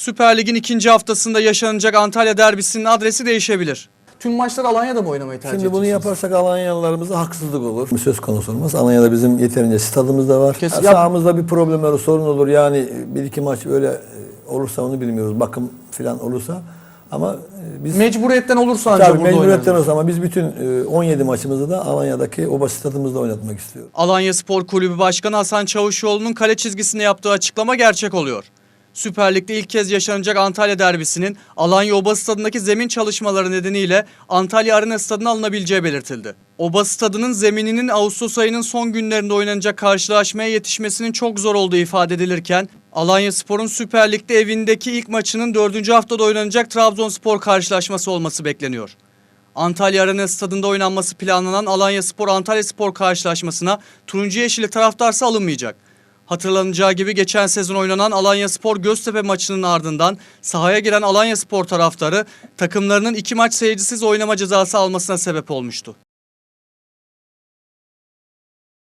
Süper Lig'in ikinci haftasında yaşanacak Antalya derbisinin adresi değişebilir. Tüm maçları Alanya'da mı oynamayı tercih Şimdi bunu yaparsak Alanyalılarımıza haksızlık olur. Söz konusu olmaz. Alanya'da bizim yeterince stadımız da var. Kesin- Ha, Sahamızda bir problem olur, sorun olur. Yani bir iki maç öyle e, olursa onu bilmiyoruz. Bakım falan olursa. Ama e, biz Mecburiyetten olursa ancak tabii burada mecburiyetten olursa ama biz bütün e, 17 maçımızı da Alanya'daki Oba stadımızda oynatmak istiyoruz. Alanya Spor Kulübü Başkanı Hasan Çavuşoğlu'nun kale çizgisinde yaptığı açıklama gerçek oluyor. Süper Lig'de ilk kez yaşanacak Antalya derbisinin Alanya Oba Stadı'ndaki zemin çalışmaları nedeniyle Antalya Arena Stadı'na alınabileceği belirtildi. Oba Stadı'nın zemininin Ağustos ayının son günlerinde oynanacak karşılaşmaya yetişmesinin çok zor olduğu ifade edilirken Alanya Spor'un Süper Lig'de evindeki ilk maçının 4. haftada oynanacak Trabzonspor karşılaşması olması bekleniyor. Antalya Arena Stadında oynanması planlanan Alanya Spor Antalya Spor karşılaşmasına turuncu yeşili taraftarsa alınmayacak. Hatırlanacağı gibi geçen sezon oynanan Alanya Spor Göztepe maçının ardından sahaya giren Alanya Spor taraftarı takımlarının iki maç seyircisiz oynama cezası almasına sebep olmuştu.